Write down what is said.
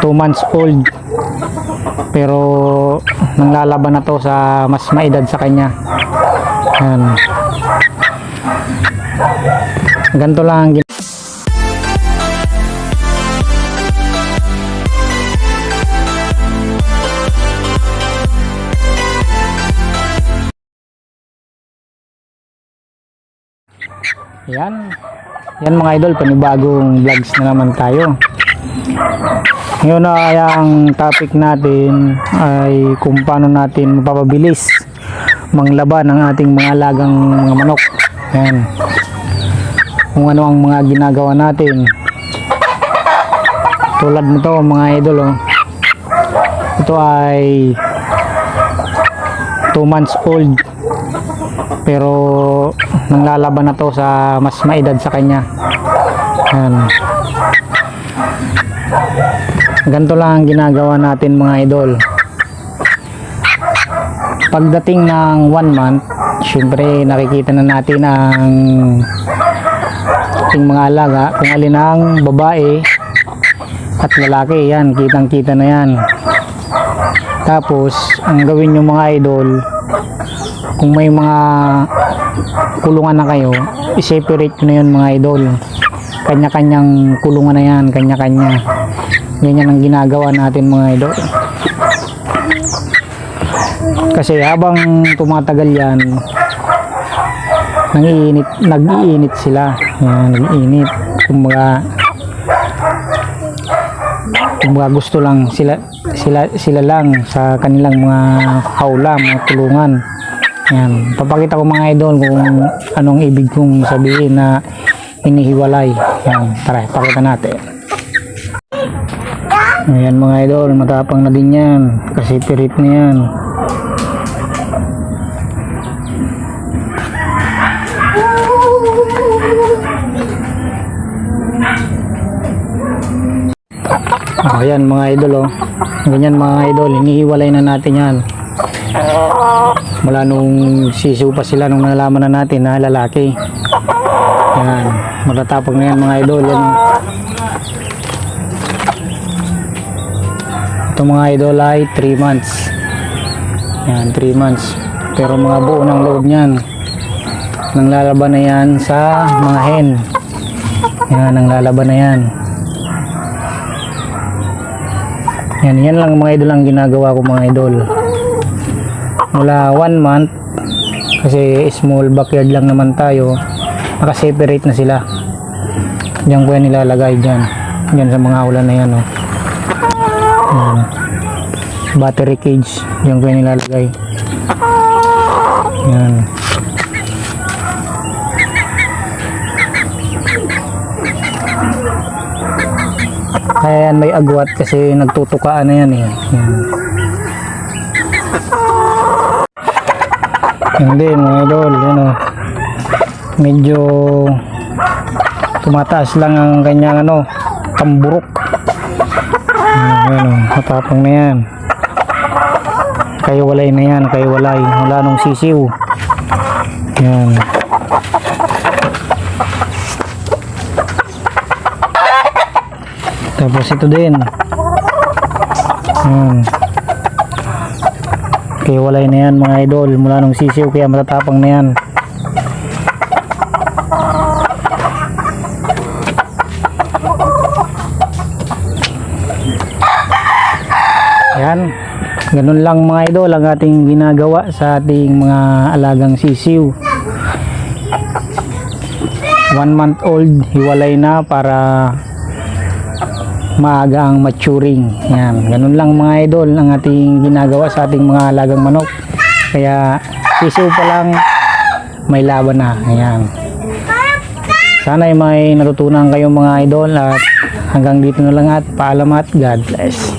2 months old. Pero nanglalaban na to sa mas maedad sa kanya. Yan ganito lang yan yan mga idol panibagong vlogs na naman tayo ngayon na ay ang topic natin ay kung paano natin mapapabilis manglaban ang ating mga alagang mga manok. Yan. Kung ano ang mga ginagawa natin. Tulad nito mga idol oh. Ito ay 2 months old pero nanglalaban na to sa mas maedad sa kanya. Yan ganito lang ang ginagawa natin mga idol. Pagdating ng one month syempre nakikita na natin ang ating mga alaga. Kung alin ang babae at lalaki yan kitang kita na yan. Tapos ang gawin nyo mga idol kung may mga kulungan na kayo i-separate nyo na yun mga idol. Kanya-kanyang kulungan na yan kanya-kanya. Ganyan ang ginagawa natin mga idol. Kasi habang tumatagal yan nangiinit nag-iinit sila. Yan, nag-iinit. Kumbaga kumbaga gusto lang sila sila sila lang sa kanilang mga hawla mga tulungan yan papakita ko mga idol kung anong ibig kong sabihin na inihiwalay yan tara pakita natin Ayan mga idol, matapang na din yan. Kasi pirit na yan. Oh, ayan mga idol oh. Ganyan mga idol, inihiwalay na natin yan. Mula nung sisiw pa sila nung nalaman na natin na lalaki. Yan, matatapang na yan mga idol. Yan. Ito mga idol ay 3 months. Yan, 3 months. Pero mga buo ng loob niyan. Nang lalaban na yan sa mga hen. Yan, nang lalaban na yan. Yan, yan lang mga idol ang ginagawa ko mga idol. Mula 1 month, kasi small backyard lang naman tayo, nakaseparate na sila. Diyan ko yan nilalagay dyan. Diyan sa mga ulan na yan. Oh. Yan. Battery cage. Diyan ko yan nilalagay. Yan. Kaya yan may agwat kasi nagtutukaan na yan eh. Yan. Hindi mga idol, yan o. Medyo tumataas lang ang kanyang ano, tamburok. Yan o, matapang na yan. Kayo walay na yan, kayo. Wala nung sisiw. Yan. Tapos ito din. Yan. Kaya walay na yan mga idol mula nung sisiw kaya matatapang na yan. Yan. Ganun lang mga idol ang ating ginagawa sa ating mga alagang sisiw. One month old, hiwalay na para maaga ang maturing. Yan, ganun lang mga idol ang ating ginagawa sa ating mga alagang manok. Kaya sisiw pa lang may laban na. Ayan. Sana ay may natutunan kayong mga idol at hanggang dito na lang at paalam at God bless.